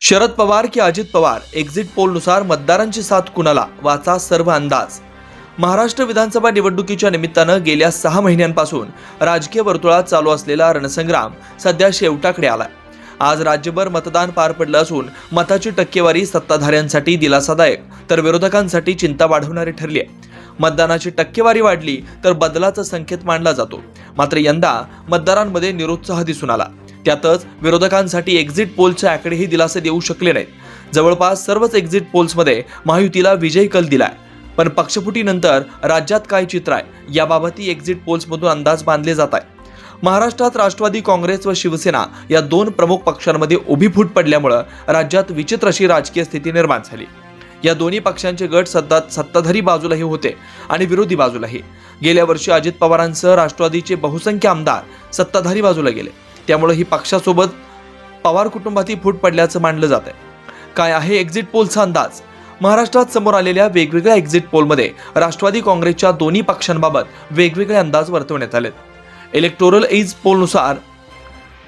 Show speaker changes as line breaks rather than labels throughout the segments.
शरद पवार की अजित पवार एक्झिट पोलनुसार मतदारांची साथ कुणाला? वाचा सर्व अंदाज. महाराष्ट्र विधानसभा निवडणुकीच्या निमित्तानं गेल्या सहा महिन्यांपासून राजकीय वर्तुळात चालू असलेला रणसंग्राम सध्या शेवटाकडे आला आज राज्यभर मतदान पार पडलं असून मताची टक्केवारी सत्ताधाऱ्यांसाठी दिलासादायक तर विरोधकांसाठी चिंता वाढवणारी ठरली आहे. मतदानाची टक्केवारी वाढली तर बदलाचा संकेत मानला जातो. मात्र यंदा मतदारांमध्ये निरुत्साह दिसून आला. त्यातच विरोधकांसाठी एक्झिट पोलचे आकडेही दिलासे देऊ शकले नाहीत. जवळपास सर्वच एक्झिट पोल्समध्ये महायुतीला विजयी कल दिलाय. पण पक्षफुटीनंतर राज्यात काय चित्र आहे याबाबतही एक्झिट पोल्समधून अंदाज बांधले जात आहे. महाराष्ट्रात राष्ट्रवादी काँग्रेस व शिवसेना या दोन प्रमुख पक्षांमध्ये उभी फूट पडल्यामुळं राज्यात विचित्र अशी राजकीय स्थिती निर्माण झाली. या दोन्ही पक्षांचे गट सत्ता सत्ताधारी बाजूलाही होते आणि विरोधी बाजूलाही. गेल्या वर्षी अजित पवारांसह राष्ट्रवादीचे बहुसंख्य आमदार सत्ताधारी बाजूला गेले. त्यामुळे ही पक्षासोबत पवार कुटुंबातही फूट पडल्याचं मानलं जात आहे काय आहे एक्झिट पोलचा अंदाज? महाराष्ट्रात समोर आलेल्या वेगवेगळ्या एक्झिट पोलमध्ये राष्ट्रवादी काँग्रेसच्या दोन्ही पक्षांबाबत वेगवेगळे अंदाज वर्तवण्यात आलेत. इलेक्टोरल एज पोलनुसार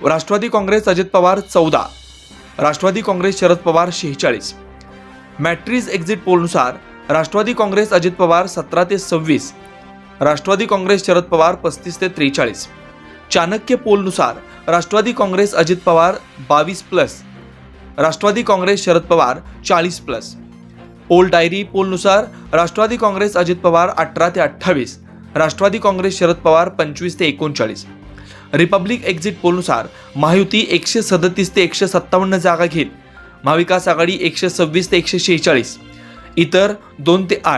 राष्ट्रवादी काँग्रेस अजित पवार चौदा राष्ट्रवादी काँग्रेस शरद पवार शेहेचाळीस. मॅट्रिज एक्झिट पोलनुसार राष्ट्रवादी काँग्रेस अजित पवार सतरा ते सव्वीस राष्ट्रवादी काँग्रेस शरद पवार पस्तीस ते त्रेचाळीस. चाणक्य पोलनुसार राष्ट्रवादी काँग्रेस अजित पवार बावीस प्लस. राष्ट्रवादी काँग्रेस शरद पवार चाळीस प्लस. पोल डायरी पोलनुसार राष्ट्रवादी काँग्रेस अजित पवार अठरा ते अठ्ठावीस. राष्ट्रवादी काँग्रेस शरद पवार पंचवीस ते एकोणचाळीस. रिपब्लिक एक्झिट पोलनुसार महायुती एकशे सदतीस ते एकशे सत्तावन्न जागा घेईल. महाविकास आघाडी एकशे सव्वीस ते एकशे शेहेचाळीस. इतर दोन ते आठ.